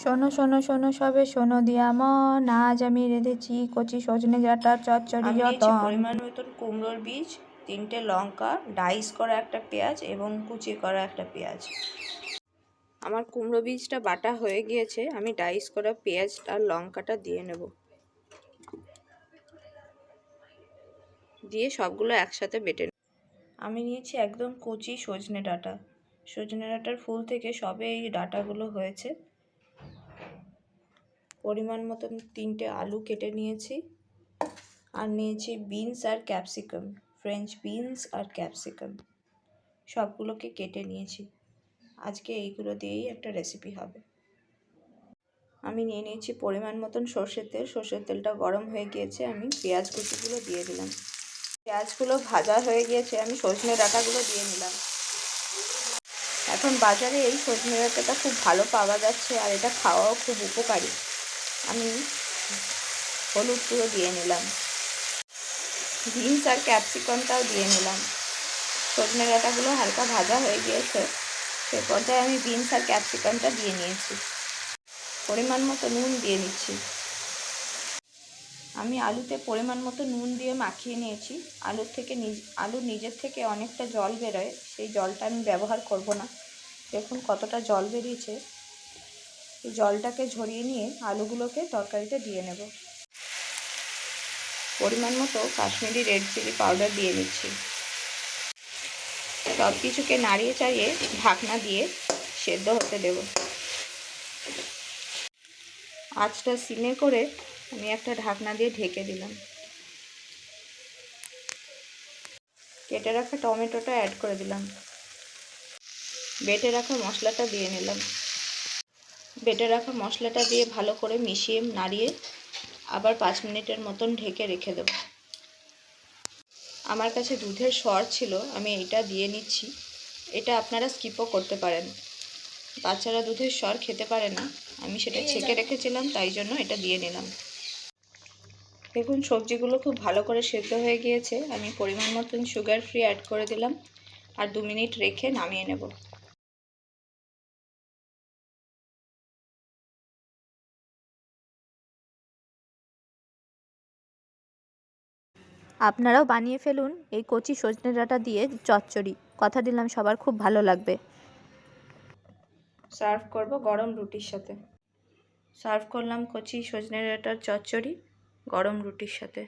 শোনো শোনো শোনো সবে শোনো দিয়া মন। আজ আমি রেঁধেছি কচি সজনে ডাঁটার চচ্চড়ি যতন। পরিমাণ মতন কুমড়োর বীজ তিনটে লঙ্কা ডাইস করা একটা পেঁয়াজ এবং কুচি করা একটা পেঁয়াজ। আমার কুমড়ো বীজটা বাটা হয়ে গিয়েছে আমি ডাইস করা পেঁয়াজ আর লঙ্কাটা দিয়ে নেব। দিয়ে সবগুলো একসাথে বেটে নেব। আমি নিয়েছি একদম কচি সজনে ডাঁটা। সজনে ডাঁটার ফুল থেকে সবে এই ডাঁটাগুলো হয়েছে। পরিমাণ মতন তিনটে আলু কেটে নিয়েছি আর নিয়েছি বিনস আর ক্যাপসিকাম, ফ্রেঞ্চ বিনস আর ক্যাপসিকাম। সবগুলোকে কেটে নিয়েছি। আজকে এইগুলো দিয়েই একটা রেসিপি হবে। আমি নিয়ে নিয়েছি পরিমাণ মতন সর্ষের তেল। সর্ষের তেলটা গরম হয়ে গিয়েছে। আমি পেঁয়াজ কুচিগুলো দিয়ে দিলাম। পেঁয়াজগুলো ভাজা হয়ে গিয়েছে। আমি সজনে ডাঁটাগুলো দিয়ে নিলাম। এখন বাজারে এই সজনে ডাঁটাটা খুব ভালো পাওয়া যাচ্ছে আর এটা খাওয়াও খুব উপকারী। আমি হলুদ গুঁড়ো দিয়ে নিলাম। বিনস আর ক্যাপসিকামটাও দিয়ে নিলাম। সজনে ডাঁটাগুলো হালকা ভাজা হয়ে গিয়েছে। সে পর্যায়ে আমি বিনস আর ক্যাপসিকামটা দিয়ে নিয়েছি। পরিমাণ মতো নুন দিয়ে নিচ্ছি। আমি আলুতে পরিমাণ মতো নুন দিয়ে মাখিয়ে নিয়েছি। আলুর থেকে নিজ আলুর নিজের থেকে অনেকটা জল বেরোয়। সেই জলটা আমি ব্যবহার করব না। দেখুন কতটা জল বেরিয়েছে। এই জলটাকে ঝরিয়ে নিয়ে আলুগুলোকে তরকারিতে দিয়ে নেব। পরিমাণ মতো কাশ্মীরি রেড চিলি পাউডার দিয়ে নিচ্ছি। সব কিছুকে নাড়িয়ে চাড়িয়ে ঢাকনা দিয়ে সেদ্ধ হতে দেব। আঁচটা সিমে করে আমি একটা ঢাকনা দিয়ে ঢেকে দিলাম। কেটে রাখা টমেটোটা অ্যাড করে দিলাম। বেটে রাখা মশলাটা দিয়ে নিলাম। বেটে রাখা মশলাটা দিয়ে ভালো করে মিশিয়ে নাড়িয়ে আবার পাঁচ মিনিটের মতন ঢেকে রেখে দেব। আমার কাছে দুধের সর ছিল আমি এটা দিয়ে নিচ্ছি। এটা আপনারা স্কিপও করতে পারেন। বাচ্চারা দুধের সর খেতে পারে না। আমি সেটা ছেঁকে রেখেছিলাম তাই জন্য এটা দিয়ে নিলাম। দেখুন সবজিগুলো খুব ভালো করে সেদ্ধ হয়ে গিয়েছে। আমি পরিমাণ মতন সুগার ফ্রি অ্যাড করে দিলাম। আর দু মিনিট রেখে নামিয়ে নেব। আপনারাও বানিয়ে ফেলুন এই কচি সজনে ডাঁটা দিয়ে চচ্চড়ি। কথা দিলাম, সবার খুব ভালো লাগবে। সার্ভ করব গরম রুটির সাথে। সার্ভ করলাম কচি সজনে ডাঁটার চচ্চড়ি, গরম রুটির সাথে।